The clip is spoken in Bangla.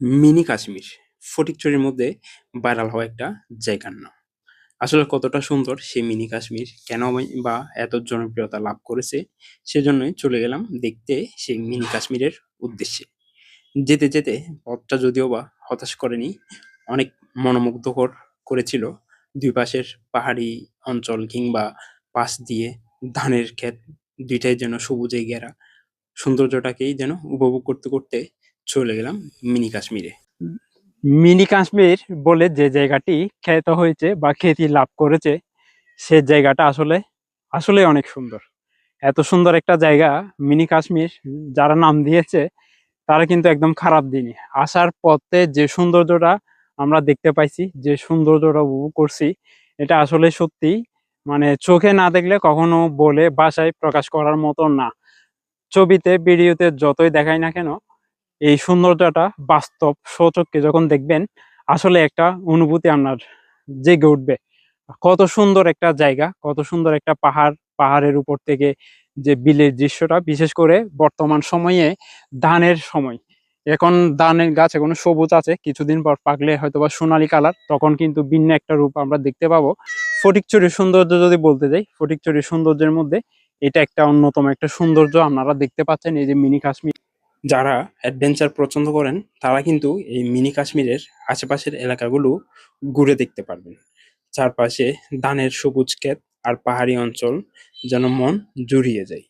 মিনি কাশ্মীর। ফটিকছড়ির মধ্যে ভাইরাল হওয়া একটা জায়গার নাম। আসলে কতটা সুন্দর সেই মিনি কাশ্মীর, কেন বা এত জনপ্রিয়তা লাভ করেছে, সেজন্যই চলে গেলাম দেখতে সেই মিনি কাশ্মীরের উদ্দেশ্যে। যেতে যেতে পথটা যদিও বা হতাশ করেনি, অনেক মনোমুগ্ধকর করেছিল। দুই পাশের পাহাড়ি অঞ্চল কিংবা পাশ দিয়ে ধানের ক্ষেত, দুইটাই যেন সবুজে ঘেরা সৌন্দর্যটাকেই যেন উপভোগ করতে করতে চলে গেলাম মিনি কাশ্মীরে। মিনি কাশ্মীর বলে যে জায়গাটি খ্যাত হয়েছে বা খ্যাতি লাভ করেছে, সে জায়গাটা আসলে আসলে অনেক সুন্দর। এত সুন্দর একটা জায়গা মিনি কাশ্মীর, যারা নাম দিয়েছে, তারা কিন্তু একদম খারাপ দিনই। আসার পথে যে সৌন্দর্যটা আমরা দেখতে পাইছি, যে সৌন্দর্যটা উপভোগ করছি, এটা আসলে সত্যি মানে চোখে না দেখলে কখনো বলে বাসায় প্রকাশ করার মতো না। ছবিতে, ভিডিওতে যতই দেখাই না কেন এই সৌন্দর্যটা বাস্তব সচক্ষে যখন দেখবেন, আসলে একটা অনুভূতি আপনার জেগে উঠবে। কত সুন্দর একটা জায়গা, কত সুন্দর একটা পাহাড়, পাহাড়ের উপর থেকে যে বিলের দৃশ্যটা, বিশেষ করে বর্তমান সময়ে ধানের সময়। এখন ধানের গাছ এখনও সবুজ আছে, কিছুদিন পর পাকলে হয়তোবা সোনালী কালার, তখন কিন্তু ভিন্ন একটা রূপ আমরা দেখতে পাবো। ফটিকচুরির সৌন্দর্য যদি বলতে যাই ফটিকচুরির সৌন্দর্যের মধ্যে এটা একটা অন্যতম একটা সৌন্দর্য আপনারা দেখতে পাচ্ছেন, এই যে মিনি কাশ্মীর। যারা অ্যাডভেঞ্চার পছন্দ করেন, তারা কিন্তু এই মিনি কাশ্মীরের আশেপাশের এলাকাগুলো ঘুরে দেখতে পারবেন। চারপাশে ধানের সবুজ ক্ষেত আর পাহাড়ি অঞ্চল যেন মন জুড়িয়ে যায়।